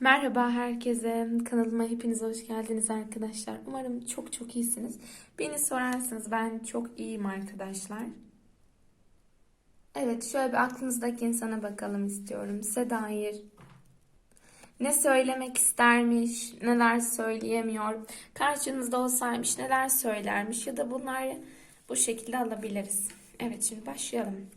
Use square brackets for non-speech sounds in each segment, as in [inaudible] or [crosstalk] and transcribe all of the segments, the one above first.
Merhaba herkese. Kanalıma hepiniz hoş geldiniz arkadaşlar. Umarım çok çok iyisiniz. Beni sorarsanız ben çok iyiyim arkadaşlar. Evet şöyle bir aklınızdaki insana bakalım istiyorum. Size dair ne söylemek istermiş, neler söyleyemiyor. Karşınızda olsaymış neler söylermiş ya da bunları bu şekilde alabiliriz. Evet şimdi başlayalım.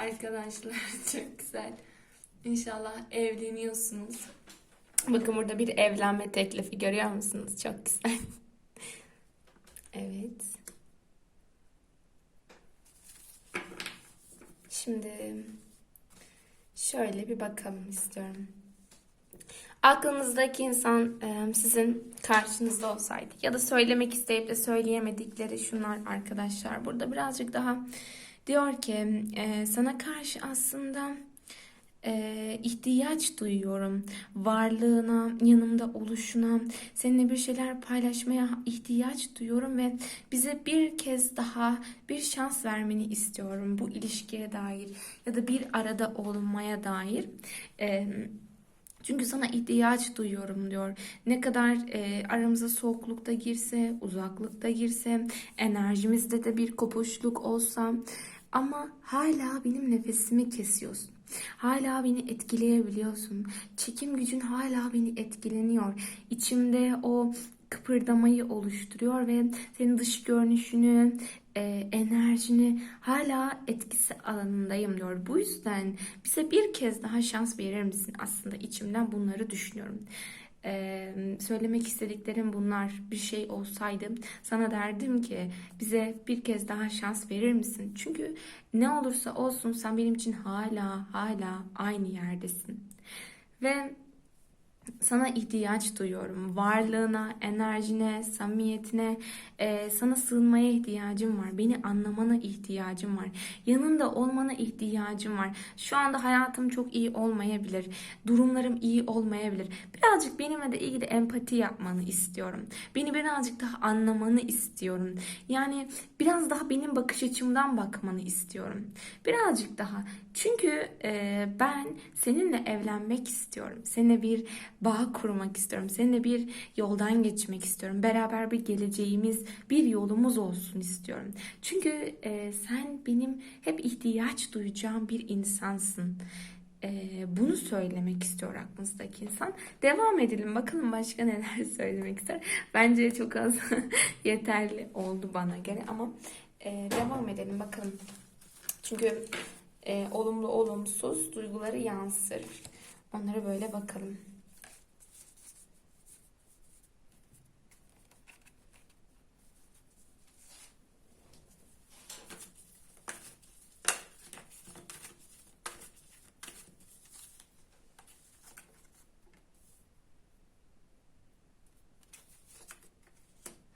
Arkadaşlar [laughs] çok güzel. İnşallah evleniyorsunuz. Bakın burada bir evlenme teklifi görüyor musunuz? Çok güzel. [laughs] Evet. Şimdi şöyle bir bakalım istiyorum. Aklınızdaki insan e, sizin karşınızda olsaydı ya da söylemek isteyip de söyleyemedikleri şunlar arkadaşlar. Burada birazcık daha diyor ki e, sana karşı aslında e, ihtiyaç duyuyorum. Varlığına, yanımda oluşuna, seninle bir şeyler paylaşmaya ihtiyaç duyuyorum ve bize bir kez daha bir şans vermeni istiyorum bu ilişkiye dair ya da bir arada olmaya dair. E, çünkü sana ihtiyaç duyuyorum diyor. Ne kadar e, aramıza soğuklukta girse, uzaklıkta girse, enerjimizde de bir kopuşluk olsa ama hala benim nefesimi kesiyorsun. Hala beni etkileyebiliyorsun. Çekim gücün hala beni etkileniyor. İçimde o kıpırdamayı oluşturuyor ve senin dış görünüşünü, e, enerjini hala etkisi alanındayım diyor. Bu yüzden bize bir kez daha şans verir misin? Aslında içimden bunları düşünüyorum. Ee, söylemek istediklerim bunlar bir şey olsaydı sana derdim ki bize bir kez daha şans verir misin? Çünkü ne olursa olsun sen benim için hala hala aynı yerdesin. Ve sana ihtiyaç duyuyorum. Varlığına, enerjine, samimiyetine, e, sana sığınmaya ihtiyacım var. Beni anlamana ihtiyacım var. Yanında olmana ihtiyacım var. Şu anda hayatım çok iyi olmayabilir. Durumlarım iyi olmayabilir. Birazcık benimle de ilgili empati yapmanı istiyorum. Beni birazcık daha anlamanı istiyorum. Yani biraz daha benim bakış açımdan bakmanı istiyorum. Birazcık daha. Çünkü e, ben seninle evlenmek istiyorum. Seninle bir bağ kurmak istiyorum. Seninle bir yoldan geçmek istiyorum. Beraber bir geleceğimiz, bir yolumuz olsun istiyorum. Çünkü e, sen benim hep ihtiyaç duyacağım bir insansın. E, bunu söylemek istiyor aklınızdaki insan. Devam edelim. Bakalım başka neler [laughs] söylemek ister. Bence çok az [laughs] yeterli oldu bana göre ama e, devam edelim bakalım. Çünkü e, olumlu olumsuz duyguları yansır. Onlara böyle bakalım.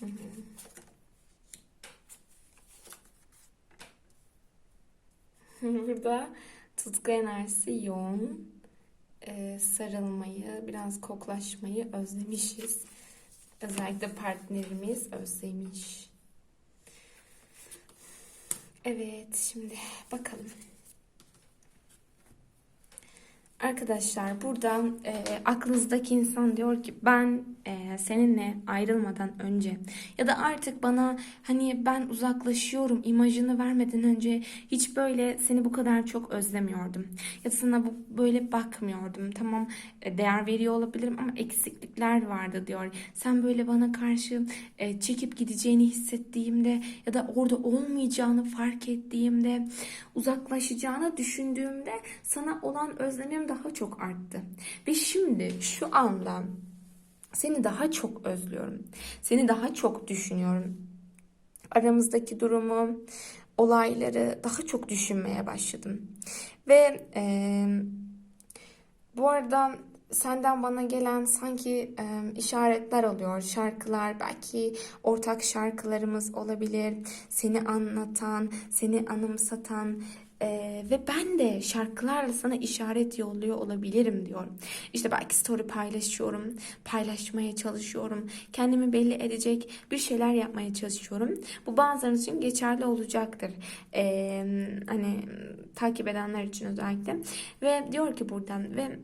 Hı hı. [laughs] Burada tutku enerjisi yoğun. Ee, sarılmayı, biraz koklaşmayı özlemişiz. Özellikle partnerimiz özlemiş. Evet, şimdi bakalım. Arkadaşlar burada e, aklınızdaki insan diyor ki ben e, seninle ayrılmadan önce ya da artık bana hani ben uzaklaşıyorum imajını vermeden önce hiç böyle seni bu kadar çok özlemiyordum. Ya da sana bu böyle bakmıyordum. Tamam e, değer veriyor olabilirim ama eksiklikler vardı diyor. Sen böyle bana karşı e, çekip gideceğini hissettiğimde ya da orada olmayacağını fark ettiğimde uzaklaşacağını düşündüğümde sana olan özlemim daha çok arttı. Ve şimdi şu anda seni daha çok özlüyorum. Seni daha çok düşünüyorum. Aramızdaki durumu, olayları daha çok düşünmeye başladım. Ve e, bu arada senden bana gelen sanki e, işaretler oluyor. Şarkılar, belki ortak şarkılarımız olabilir. Seni anlatan, seni anımsatan ve ben de şarkılarla sana işaret yolluyor olabilirim diyor. İşte belki story paylaşıyorum, paylaşmaya çalışıyorum. Kendimi belli edecek bir şeyler yapmaya çalışıyorum. Bu bazılarınız için geçerli olacaktır. E, hani takip edenler için özellikle. Ve diyor ki buradan ve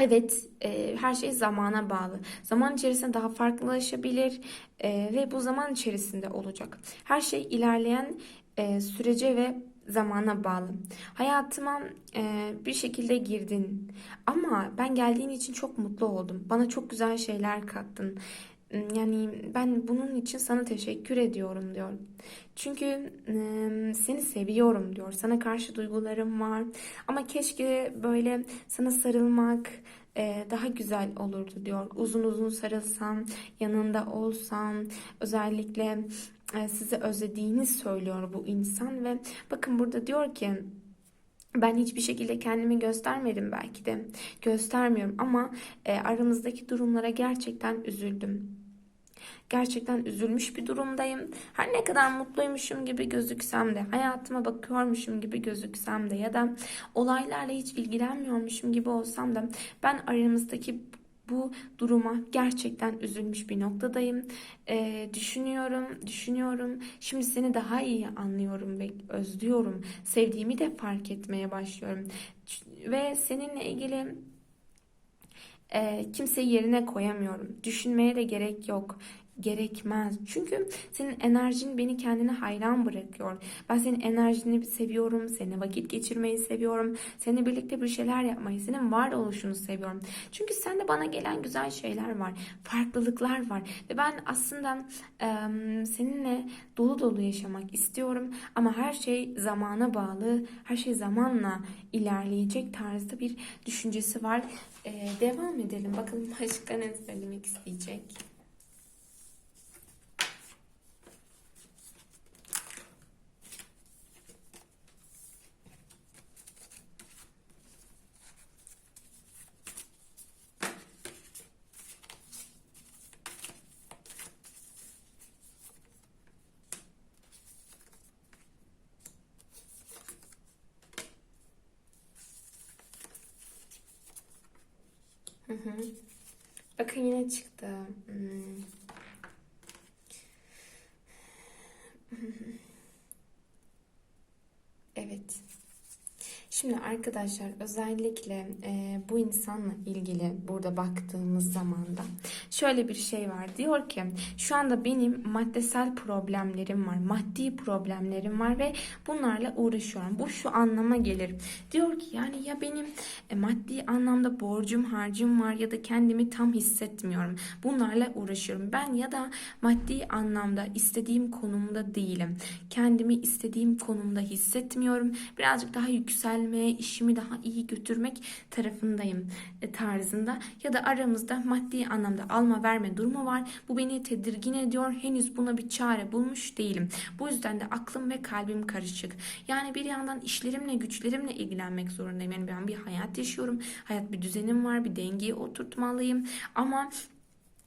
Evet, e, her şey zamana bağlı. Zaman içerisinde daha farklılaşabilir e, ve bu zaman içerisinde olacak. Her şey ilerleyen e, sürece ve zamana bağlı. Hayatıma e, bir şekilde girdin ama ben geldiğin için çok mutlu oldum. Bana çok güzel şeyler kattın. Yani ben bunun için sana teşekkür ediyorum diyor. Çünkü e, seni seviyorum diyor. Sana karşı duygularım var. Ama keşke böyle sana sarılmak e, daha güzel olurdu diyor. Uzun uzun sarılsam, yanında olsam, özellikle sizi özlediğini söylüyor bu insan ve bakın burada diyor ki ben hiçbir şekilde kendimi göstermedim belki de. Göstermiyorum ama e, aramızdaki durumlara gerçekten üzüldüm. Gerçekten üzülmüş bir durumdayım. Her ne kadar mutluymuşum gibi gözüksem de, hayatıma bakıyormuşum gibi gözüksem de ya da olaylarla hiç ilgilenmiyormuşum gibi olsam da ben aramızdaki bu duruma gerçekten üzülmüş bir noktadayım. Ee, düşünüyorum, düşünüyorum. Şimdi seni daha iyi anlıyorum ve özlüyorum. Sevdiğimi de fark etmeye başlıyorum. Ve seninle ilgili e, kimseyi yerine koyamıyorum. Düşünmeye de gerek yok gerekmez. Çünkü senin enerjin beni kendine hayran bırakıyor. Ben senin enerjini seviyorum, seninle vakit geçirmeyi seviyorum, seninle birlikte bir şeyler yapmayı, senin var oluşunu seviyorum. Çünkü sende bana gelen güzel şeyler var, farklılıklar var ve ben aslında e, seninle dolu dolu yaşamak istiyorum ama her şey zamana bağlı, her şey zamanla ilerleyecek tarzda bir düşüncesi var. E, devam edelim. Bakalım başka ne söylemek isteyecek. Hı hı. Bakın yine çıktı. Hmm. Evet. Şimdi arkadaşlar özellikle e, bu insanla ilgili burada baktığımız zamanda şöyle bir şey var. Diyor ki şu anda benim maddesel problemlerim var. Maddi problemlerim var ve bunlarla uğraşıyorum. Bu şu anlama gelir. Diyor ki yani ya benim e, maddi anlamda borcum harcım var ya da kendimi tam hissetmiyorum. Bunlarla uğraşıyorum. Ben ya da maddi anlamda istediğim konumda değilim. Kendimi istediğim konumda hissetmiyorum. Birazcık daha yüksel yükselmeye, işimi daha iyi götürmek tarafındayım e, tarzında ya da aramızda maddi anlamda alma verme durumu var. Bu beni tedirgin ediyor. Henüz buna bir çare bulmuş değilim. Bu yüzden de aklım ve kalbim karışık. Yani bir yandan işlerimle, güçlerimle ilgilenmek zorundayım. Yani ben bir hayat yaşıyorum. Hayat bir düzenim var, bir dengeyi oturtmalıyım. Ama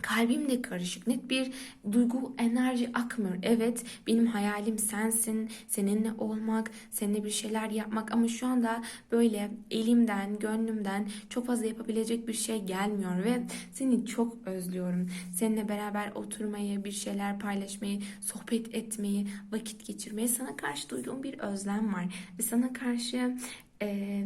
Kalbim de karışık. Net bir duygu, enerji akmıyor. Evet, benim hayalim sensin. Seninle olmak, seninle bir şeyler yapmak ama şu anda böyle elimden, gönlümden çok fazla yapabilecek bir şey gelmiyor ve seni çok özlüyorum. Seninle beraber oturmayı, bir şeyler paylaşmayı, sohbet etmeyi, vakit geçirmeyi sana karşı duyduğum bir özlem var ve sana karşı ee,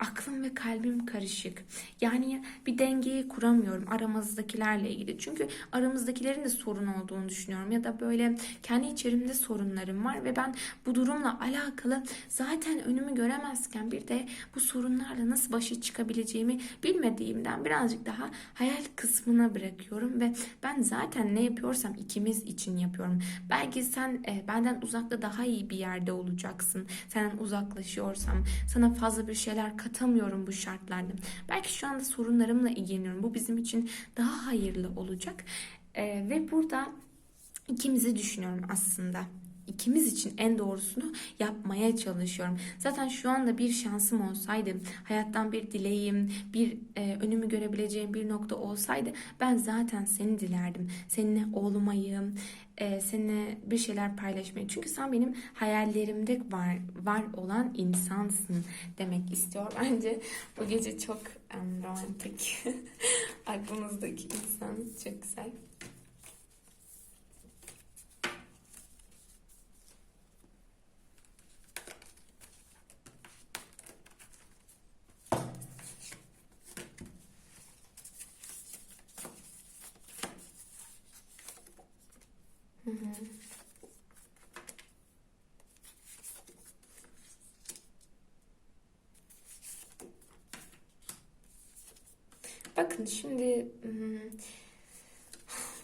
aklım ve kalbim karışık. Yani bir dengeyi kuramıyorum aramızdakilerle ilgili. Çünkü aramızdakilerin de sorun olduğunu düşünüyorum. Ya da böyle kendi içerimde sorunlarım var ve ben bu durumla alakalı zaten önümü göremezken bir de bu sorunlarla nasıl başa çıkabileceğimi bilmediğimden birazcık daha hayal kısmına bırakıyorum ve ben zaten ne yapıyorsam ikimiz için yapıyorum. Belki sen e, benden uzakta daha iyi bir yerde olacaksın. Senden uzaklaşıyorsam sana fazla bir şeyler katamıyorum bu şartlarda. Belki şu anda sorunlarımla ilgileniyorum. Bu bizim için daha hayırlı olacak. Ee, ve burada ikimizi düşünüyorum aslında. İkimiz için en doğrusunu yapmaya çalışıyorum. Zaten şu anda bir şansım olsaydı, hayattan bir dileğim, bir e, önümü görebileceğim bir nokta olsaydı ben zaten seni dilerdim. Seninle olmayı, e, seninle bir şeyler paylaşmayı. Çünkü sen benim hayallerimde var var olan insansın demek istiyor. [laughs] Bence bu gece çok em, romantik. [laughs] Aklınızdaki insan çok güzel. Hı hı. Bakın şimdi hmm,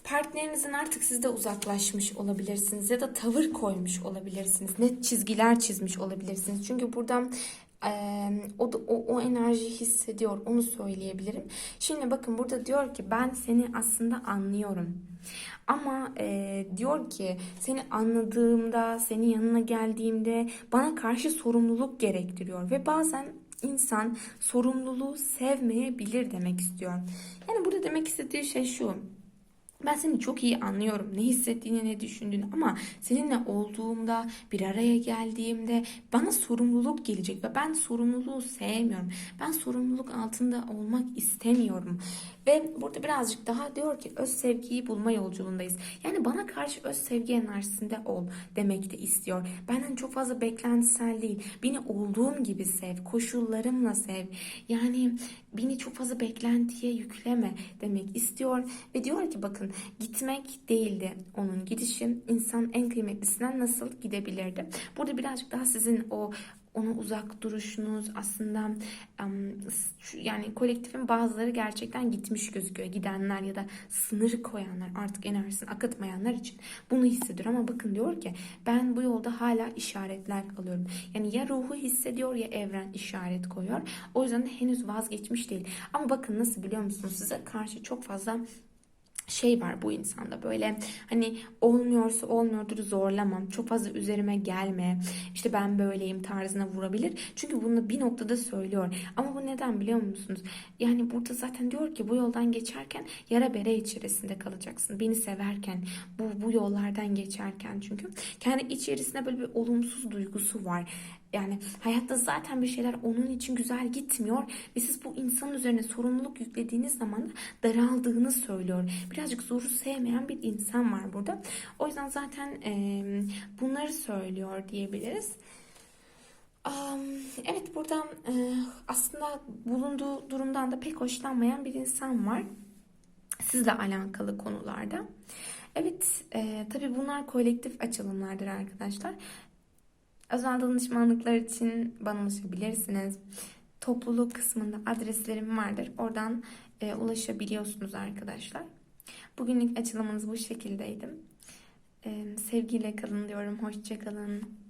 partnerinizin artık sizde uzaklaşmış olabilirsiniz ya da tavır koymuş olabilirsiniz. Net çizgiler çizmiş olabilirsiniz. Çünkü buradan o, da- o, o enerjiyi hissediyor. Onu söyleyebilirim. Şimdi bakın burada diyor ki ben seni aslında anlıyorum. Ama eee, diyor ki seni anladığımda, senin yanına geldiğimde bana karşı sorumluluk gerektiriyor. Ve bazen insan sorumluluğu sevmeyebilir demek istiyor. Yani burada demek istediği şey şu. Ben seni çok iyi anlıyorum. Ne hissettiğini, ne düşündüğünü ama seninle olduğumda, bir araya geldiğimde bana sorumluluk gelecek ve ben sorumluluğu sevmiyorum. Ben sorumluluk altında olmak istemiyorum. Ve burada birazcık daha diyor ki öz sevgiyi bulma yolculuğundayız. Yani bana karşı öz sevgi enerjisinde ol demek de istiyor. Benden çok fazla beklentisel değil. Beni olduğum gibi sev, koşullarımla sev. Yani beni çok fazla beklentiye yükleme demek istiyor. Ve diyor ki bakın gitmek değildi onun gidişi. İnsan en kıymetlisinden nasıl gidebilirdi? Burada birazcık daha sizin o ona uzak duruşunuz aslında yani kolektifin bazıları gerçekten gitmiş gözüküyor. Gidenler ya da sınır koyanlar artık enerjisini akıtmayanlar için bunu hissediyor. Ama bakın diyor ki ben bu yolda hala işaretler alıyorum. Yani ya ruhu hissediyor ya evren işaret koyuyor. O yüzden de henüz vazgeçmiş değil. Ama bakın nasıl biliyor musunuz? Size karşı çok fazla şey var bu insanda böyle hani olmuyorsa olmuyordur zorlamam çok fazla üzerime gelme işte ben böyleyim tarzına vurabilir. Çünkü bunu bir noktada söylüyor. Ama bu neden biliyor musunuz? Yani burada zaten diyor ki bu yoldan geçerken yara bere içerisinde kalacaksın. Beni severken bu bu yollardan geçerken çünkü. Kendi içerisinde böyle bir olumsuz duygusu var yani hayatta zaten bir şeyler onun için güzel gitmiyor ve siz bu insanın üzerine sorumluluk yüklediğiniz zaman da daraldığını söylüyor. Birazcık zoru sevmeyen bir insan var burada. O yüzden zaten e, bunları söylüyor diyebiliriz. Evet burada aslında bulunduğu durumdan da pek hoşlanmayan bir insan var. Sizle alakalı konularda. Evet, e, tabii bunlar kolektif açılımlardır arkadaşlar. Özel danışmanlıklar için bana ulaşabilirsiniz. Topluluk kısmında adreslerim vardır. Oradan e, ulaşabiliyorsunuz arkadaşlar. Bugünlük açılımınız bu şekildeydi. E, sevgiyle kalın diyorum. Hoşça kalın.